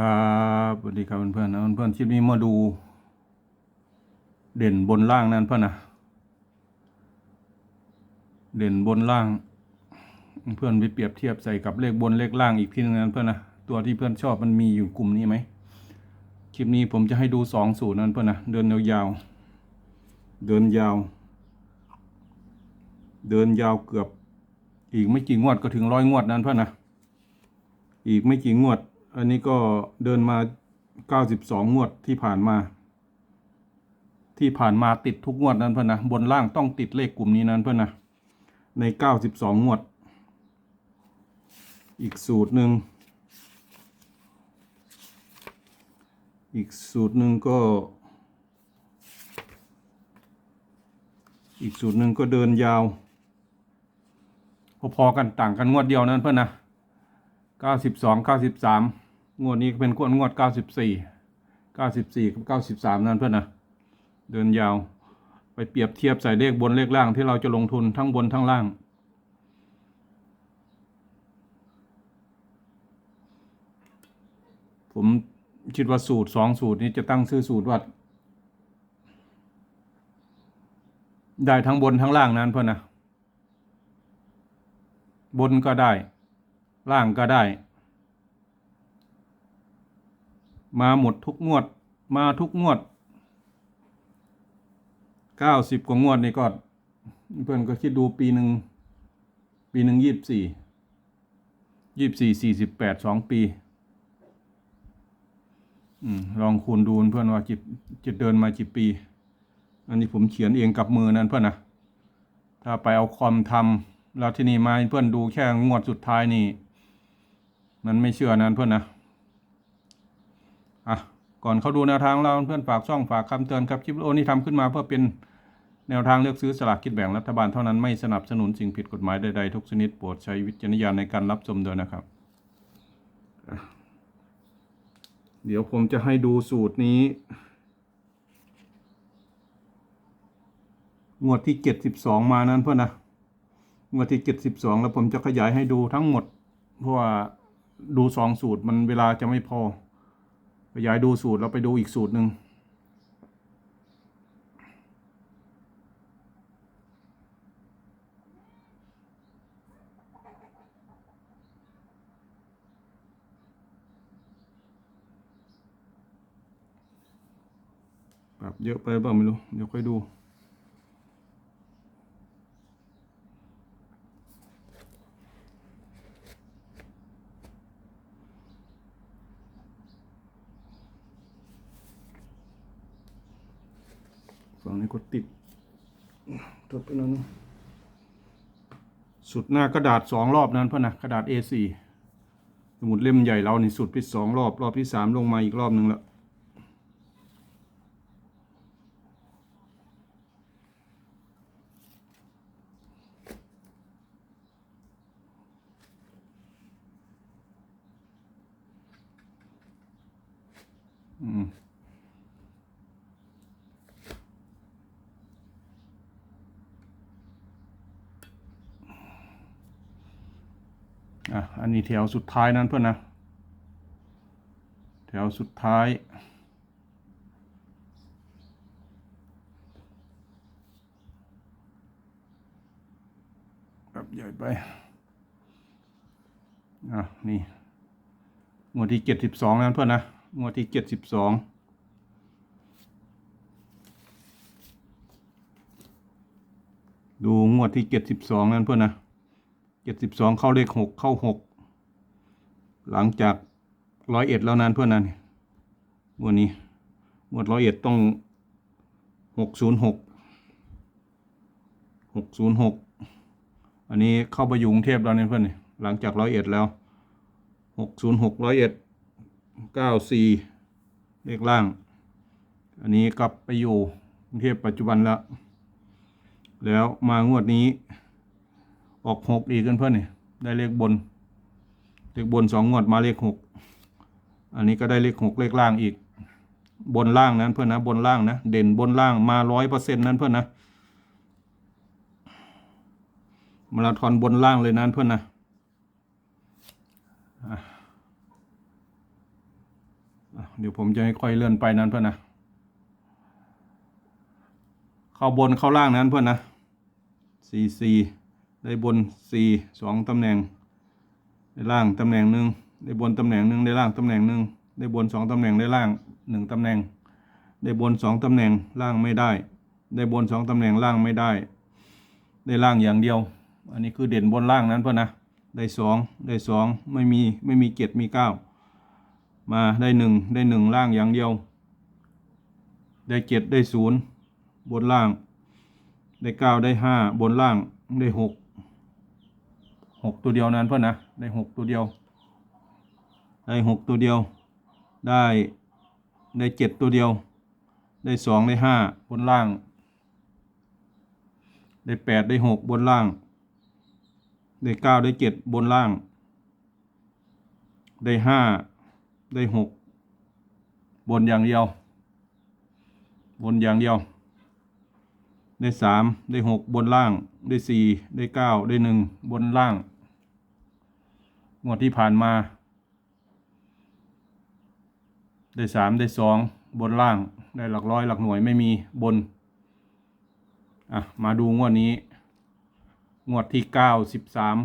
ครับสวัสดีครับเพื่อนๆนะเพื่อนๆคลิปนี้มาดู เด่นบนล่างนั่นเพื่อนนะเด่นบนล่าง เพื่อนไปเปรียบเทียบใส่กับเลขบนเลขล่างอีกทีนึงนั้นเพื่อนนะตัวที่เพื่อนชอบมันมีอยู่กลุ่มนี้ไหมคลิปนี้ผมจะให้ดูสองสูตรนั้นเพื่อนนะเดินยาวๆเดินยาว เดินยาวเกือบ อีกไม่กี่งวดก็ถึงร้อยงวดนั้นเพื่อนนะอีกไม่กี่งวด อันนี้ก็เดินมาเก้าสิบสองงวดที่ผ่านมา ที่ผ่านมาติดทุกงวดนั้นเพื่อนนะ บนล่างต้องติดเลขกลุ่มนี้นั้นเพื่อนนะ ในเก้าสิบสองงวด อีกสูตรหนึ่ง อีกสูตรหนึ่งก็ อีกสูตรหนึ่งก็เดินยาว พอๆกันต่างกันงวดเดียวนั้นเพื่อนนะเก้าสิบสอ งวดนี้เป็นงวดงวดเก้าสิบสี่เก้าสิบสี่กับเก้าสิบสามนั่นเพื่อนนะเดินยาวไปเปรียบเทียบใส่เลขบนเลขล่างที่เราจะลงทุนทั้งบนทั้งล่าง ผมคิดว่าสูตรสองสูตรนี้จะตั้งชื่อสูตรว่าได้ทั้งบนทั้งล่างนั้นเพื่อนนะ บนก็ได้ ล่างก็ได้ มาหมดทุกงวด มาทุกงวดเก้าสิบกว่างวดนี่ก็เพื่อนก็คิดดูปีหนึ่งปีหนึ่งยี่สิบสี่ยี่สิบสี่สี่สิบแปดสองปีอลองคูณดูเพื่อนว่าจิตจิตเดินมากี่ปี อันนี้ผมเขียนเองกับมือนั่นเพื่อนนะถ้าไปเอาคอมทำแล้วที่นี่มาเพื่อนดูแค่งวดสุดท้ายนี่ มันไม่เชื่อนั้นเพื่อนนะ ก่อนเขาดูแนวทางเราเพื่อนฝากช่องฝากคำเตือนครับคลิปวิดีโอนี้ทำขึ้นมาเพื่อเป็นแนวทางเลือกซื้อสลากกินแบ่งรัฐบาลเท่านั้นไม่สนับสนุนสิ่งผิดกฎหมายใดๆทุกชนิดโปรดใช้วิจารณญาณในการรับชมด้วยนะครับ เดี๋ยวผมจะให้ดูสูตรนี้ งวดที่เจ็ดสิบสองมานั้นเพื่อนนะงวดที่เจ็ดสิบสองแล้วผมจะขยายให้ดูทั้งหมด เพราะว่าดูสองสูตรมันเวลาจะไม่พอ ขยายดูสูตรเราไปดูอีกสูตรหนึ่งปรับเยอะไปเปล่าไม่รู้ เดี๋ยวค่อยดู ฝั่งนี้ก็ติดทดไปแล้วนะสุดหน้ากระดาษสองรอบนั้นพ่อนะกระดาษ A4 สมุดเล่มใหญ่เรานี่สุดไปสองรอบ รอบที่สามลงมาอีกรอบหนึ่งแล้วอืม อะอันนี้แถวสุดท้ายนั้นเพื่อนนะแถวสุดท้ายแบบใหญ่ไปอะนี่งวดที่เจ็ดสิบสองนั้นเพื่อนนะงวดที่เจ็ดสิบสองดูงวดที่เจ็ดสิบสองนั้นเพื่อนนะ เจ็ดสิบสองเข้าเลขหกเข้าหกหลังจากร้อยเอ็ดแล้วนั้นเพื่อนนั้นงวดนี้งวดร้อยเอ็ดต้องหกศูนย์หกหกศูนย์หกอันนี้เข้าไปอยู่กรุงเทพแล้วเนี่ยเพื่อนนี่หลังจากร้อยเอ็ดแล้วหกศูนย์หกร้อยเอ็ดเก้าสี่เลขล่าง อันนี้กลับไปอยู่กรุงเทพปัจจุบันแล้ว แล้วมางวดนี้ ออกหกอีกกันเพื่อนนี่ได้เลขบน เลขบนสองงวดมาเลขหกอันนี้ก็ได้เลขหกเลขล่างอีก บนล่างนั้นเพื่อนนะบนล่างนะเด่นบนล่างมาร้อยเปอร์เซ็นต์นั้นเพื่อนนะมาราธอนบนล่างเลยนั้นเพื่อนนะเดี๋ยวผมจะให้ค่อยเลื่อนไปนั้นเพื่อนนะเข้าบนเข้าล่างนั้นเพื่อนนะสี่สี่ ได้บนสี่สองตำแหน่ง ได้ล่างตำแหน่งหนึ่งได้บนตำแหน่งหนึ่งได้ล่างตำแหน่งหนึ่งได้บนสองตำแหน่งได้ล่างหนึ่งตำแหน่ง ได้บนสองตำแหน่งล่างไม่ได้ ได้บนสองตำแหน่งล่างไม่ได้ ได้ล่างอย่างเดียว อันนี้คือเด่นบนล่างนั้นเพื่อนนะได้สองได้สองไม่มีไม่มีเจ็ดมีเก้ามาได้หนึ่งได้หนึ่งล่างอย่างเดียว ได้เจ็ดได้ศูนย์บนล่าง ได้เก้าได้ห้าบนล่างได้หก หกตัวเดียวนั้นเพื่อนนะได้หกตัวเดียว ได้หกตัวเดียว ได้ได้เจ็ดตัวเดียว ได้สองได้ห้าบนล่าง ได้แปดได้หกบนล่าง ได้เก้าได้เจ็ดบนล่าง ได้ห้าได้หกบนอย่างเดียว บนอย่างเดียว ได้สามได้หกบนล่าง ได้สี่ได้เก้าได้หนึ่งบนล่าง งวดที่ผ่านมา ได้สามได้สองบนล่างได้หลักร้อยหลักหน่วยไม่มีบน อะ มาดูงวดนี้ งวดที่เก้าสิบสาม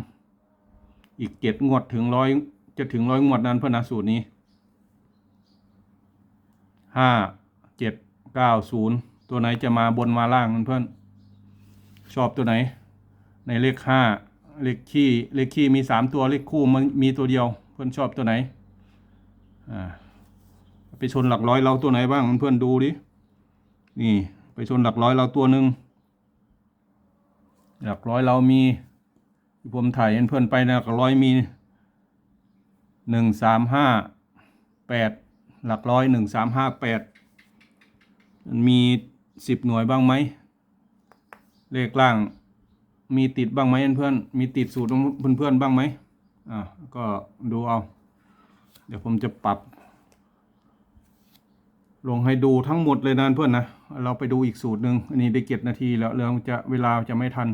อีกเจ็ดงวดถึงร้อยจะถึงร้อยงวดนั้นเพื่อนนะสูตรนี้ห้าเจ็ดเก้าศูนย์ตัวไหนจะมาบนมาล่างเพื่อนชอบตัวไหน ในเลขห้า เลขขี้เลขขี้มีสามตัวเลขคู่มันมีตัวเดียว เพื่อนชอบตัวไหนอ่าไปชนหลักร้อยเราตัวไหนบ้างเพื่อนดูดินี่ ไปชนหลักร้อยเราตัวหนึ่งหลักร้อยเรามีผมถ่ายให้เพื่อนไปนะหลักร้อยมีหนึ่งสามห้าแปดหลักร้อยหนึ่งสามห้าแปดมันมีสิบหน่วยบ้างไหมเลขล่าง มีติดบ้างไหมเพื่อนมีติดสูตรของเพื่อนๆบ้างไหมอ่าก็ดูเอา เดี๋ยวผมจะปรับ ลงให้ดูทั้งหมดเลยนะเพื่อนนะ เราไปดูอีกสูตรหนึ่งอันนี้ได้เจ็ดนาทีแล้วเรื่องจะเวลาจะไม่ทัน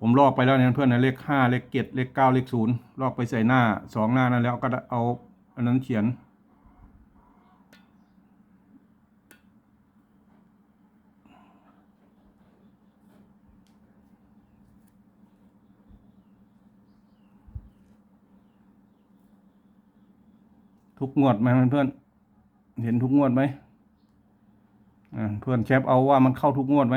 ผมลอกไปแล้วเนี่ยเพื่อนนะเลขห้าเลขเจ็ดเลขเก้าเลขศูนย์ลอกไปใส่หน้าสองหน้านั้นแล้วก็เอาอันนั้นเขียน ทุกงวดไหมเพื่อนเห็นทุกงวดไหมอ่าเพื่อนแชปเอาว่ามันเข้าทุกงวดไหม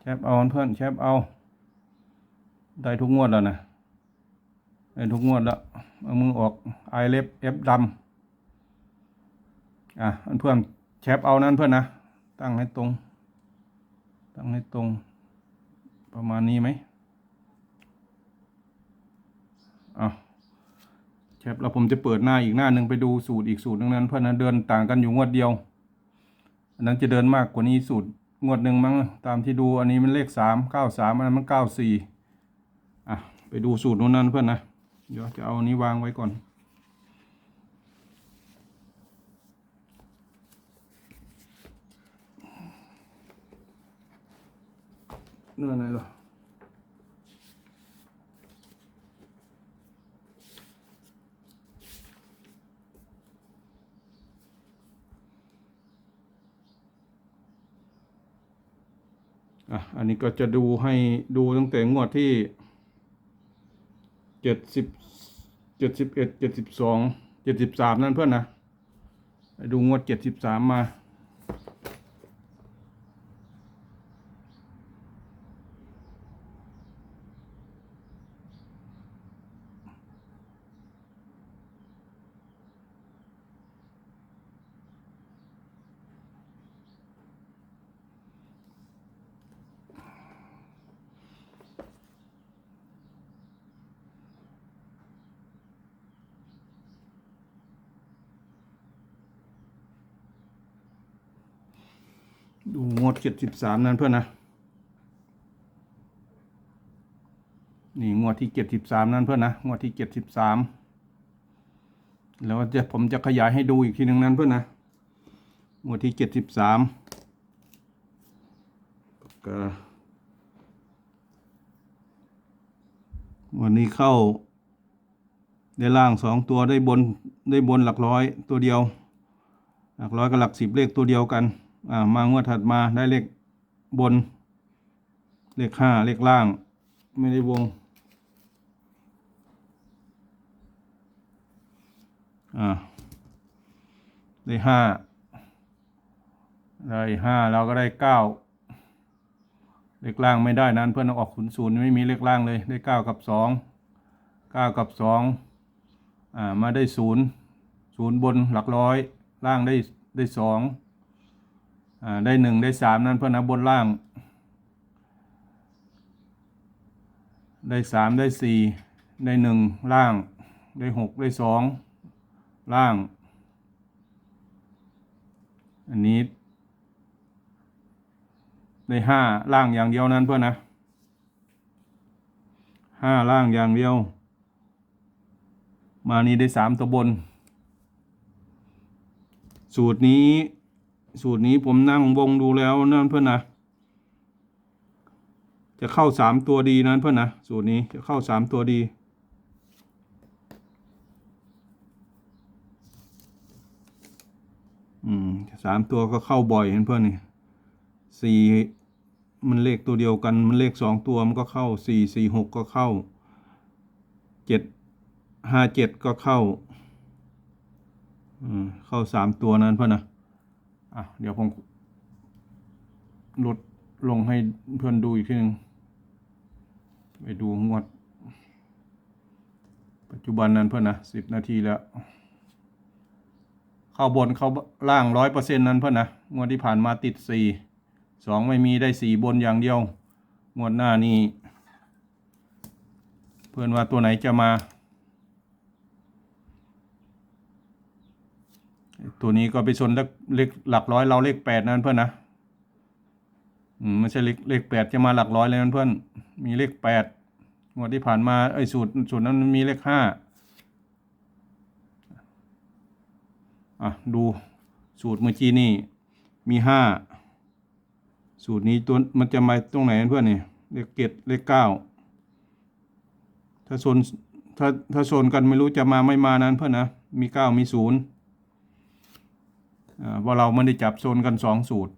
แชปเอาเพื่อนแชปเอา ได้ทุกงวดแล้วนะได้ทุกงวดแล้วเอามือออกไอเล็บเอฟดำอะเพื่อนแชปเอานั้นเพื่อนนะตั้งให้ตรง ตั้งให้ตรง ประมาณนี้ไหมอะ แคปแล้วผมจะเปิดหน้าอีกหน้าหนึ่งไปดูสูตรอีกสูตรหนึงนั้น เพื่อนนะเดินต่างกันอยู่งวดเดียว อันนั้นจะเดินมากกว่านี้สูตรงวดหนึ่งมั้งตามที่ดูอันนี้มันเลขสามเก้าสามอันนั้นมันเก้าสี่อะไปดูสูตรนู้นนั้นเพื่อนนะเดี๋ยวจะเอาอันนี้วางไว้ก่อน เนื้อไหนหรอ อะอันนี้ก็จะดูให้ดูตั้งแต่งวดที่เจ็ดสิบเจ็ดสิบเอ็ดเจ็ดสิบสองเจ็ดสิบสามนั่นเพื่อนนะดูงวดเจ็ดสิบสามมา ดูงวดเจ็ดสิบสามนั่นเพื่อนนะ นี่งวดที่เจ็ดสิบสามนั่นเพื่อนนะ งวดที่เจ็ดสิบสามแล้วจะผมจะขยายให้ดูอีกทีหนึ่งนั้นเพื่อนนะ งวดที่เจ็ดสิบสามก็วันนี้เข้า ได้ล่างสองตัวได้บนได้บนหลักร้อยตัวเดียว หลักร้อยกับหลักสิบเลขตัวเดียวกัน อ่ามางวดถัดมาได้เลขบน เลขห้าเลขล่าง ไม่ได้วง อ่า ได้ห้าได้ห้าเราก็ได้เก้าเลขล่างไม่ได้นั้นเพื่อนอออกศูนศูนย์ไม่มีเลขล่างเลยได้เก้ากับสองเก้ากับสองอ่ามาได้ศูนย์ศูนย์บนหลักร้อย ล่างได้ได้สอง ได้หนึ่งได้สามนั้นเพื่อนนะบนล่าง ได้สามได้สี่ได้หนึ่งล่าง ได้หกได้สองล่าง อันนี้ ได้ห้าล่างอย่างเดียวนั้นเพื่อนนะห้าล่างอย่างเดียว มานี้ได้สามตัวบน สูตรนี้ สูตรนี้ผมนั่งวงดูแล้วนั่นเพื่อนนะ จะเข้าสามตัวดีนั้นเพื่อนนะ สูตรนี้จะเข้าสามตัวดี อืมสามตัวก็เข้าบ่อยเห็นเพื่อนนี่สี่มันเลขตัวเดียวกัน มันเลขสองตัวมันก็เข้าสี่สี่หกก็เข้าเจ็ดห้าเจ็ดก็เข้า อืมเข้าสามตัวนั้นเพื่อนนะ อะเดี๋ยวผมลดลงให้เพื่อนดูอีกทีหนึงไปดูงวด ปัจจุบันนั้นเพื่อนนะสิบนาทีแล้ว เข้าบนเข้าล่างร้อยเปอร์เซ็นต์นั้นเพื่อนนะงวดที่ผ่านมาติดสี่สองไม่มีได้สี่บนอย่างเดียว งวดหน้านี่เพื่อนว่าตัวไหนจะมา ตัวนี้ก็ไปชนเลขหลักร้อยเราเลขแปดนั้นเพื่อนนะไม่ใช่เลขเลขแปดจะมาหลักร้อยเลยนั้นเพื่อน มีเลขแปดงวดที่ผ่านมาไอ้สูตรสูตรนั้นมันมีเลขห้าอะดูสูตรเมื่อกี้นี่มีห้าสูตรนี้ตัวมันจะมาตรงไหนเพื่อนนี่เลขเจ็ดเลขเก้าถ้าโซนถ้าถ้าโซนกันไม่รู้จะมาไม่มานั้นเพื่อนนะมีเก้ามีศูนย์ ว่าเราไม่ได้จับโซนกันสองสูตร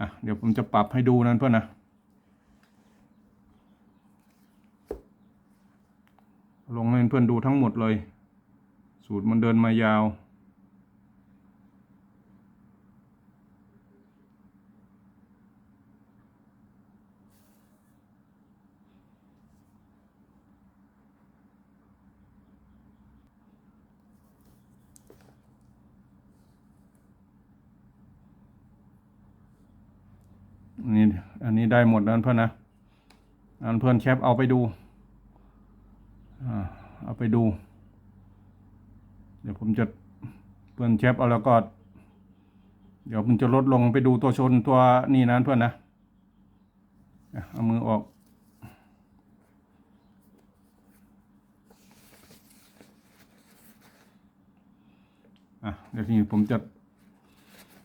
อะเดี๋ยวผมจะปรับให้ดูนั้นเพื่อนนะลงให้เพื่อนดูทั้งหมดเลย สูตรมันเดินมายาว นนี้อันนี้ได้หมดนั้นเพื่อนนะอันเพื่อนแคปเอาไปดูอเอาไปดู เดี๋ยวผมจะเพื่อนแคปเอาแล้วก็ เดี๋ยวผมจะลดลงไปดูตัวชนตัวนี่นั้นเพื่อนนะอะเอามือออกอะเดี๋ยวทีนี้ผมจะ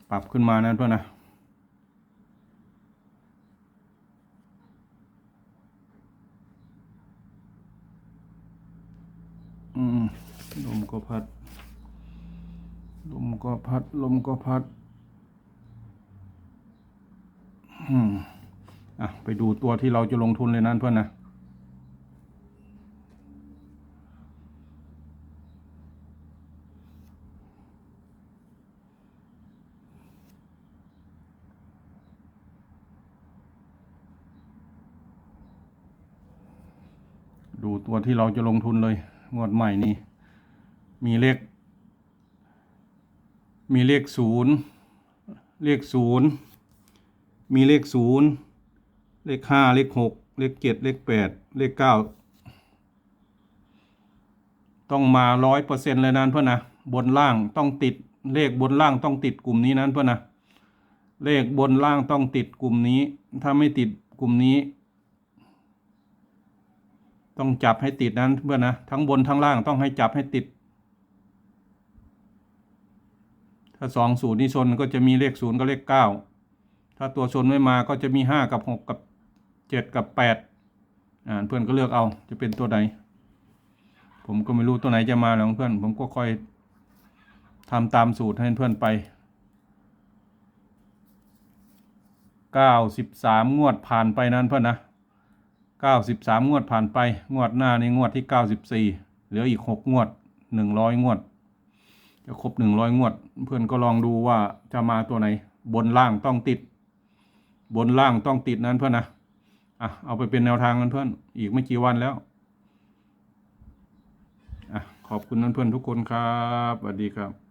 ปรับขึ้นมานั้นเพื่อนนะ อืมลมก็พัด ลมก็พัด ลมก็พัด อืมอะ ไปดูตัวที่เราจะลงทุนเลยนั่นเพื่อนนะดูตัวที่เราจะลงทุนเลย งวดใหม่นี้มีเลข มีเลขศูนย์เลขศูนย์มีเลขศูนย์เลขห้าเลขหกเลขเจ็ดเลขแปดเลขเก้าต้องมาร้อยเปอร์เซ็นต์เลยนั้นเพื่อนนะบนล่างต้องติดเลขบนล่างต้องติดกลุ่มนี้นั้นเพื่อนนะเลขบนล่างต้องติดกลุ่มนี้ ถ้าไม่ติดกลุ่มนี้ ต้องจับให้ติดนั้นเพื่อนนะทั้งบนทั้งล่างต้องให้จับให้ติด ถ้าสองศูนย์นี่ชนก็จะมีเลขศูนย์กับเลขเก้าถ้าตัวชนไม่มาก็จะมีห้ากับหกกับเจ็ดกับแปดอ่าเพื่อนก็เลือกเอาจะเป็นตัวไหนผมก็ไม่รู้ตัวไหนจะมาหรอกเพื่อน ผมก็ค่อยทำตามสูตรให้เพื่อนไปเก้าสิบสามงวดผ่านไปนั้นเพื่อนนะ เก้าสิบสามงวดผ่านไป งวดหน้านี่งวดที่เก้าสิบสี่เหลืออีกหกงวดหนึ่งร้อยงวด จะครบหนึ่งร้อยงวด เพื่อนก็ลองดูว่าจะมาตัวไหน บนล่างต้องติด บนล่างต้องติดนั้นเพื่อนนะอะเอาไปเป็นแนวทางกันเพื่อน อีกไม่กี่วันแล้วอะขอบคุณเพื่อนทุกคนครับสวัสดีครับ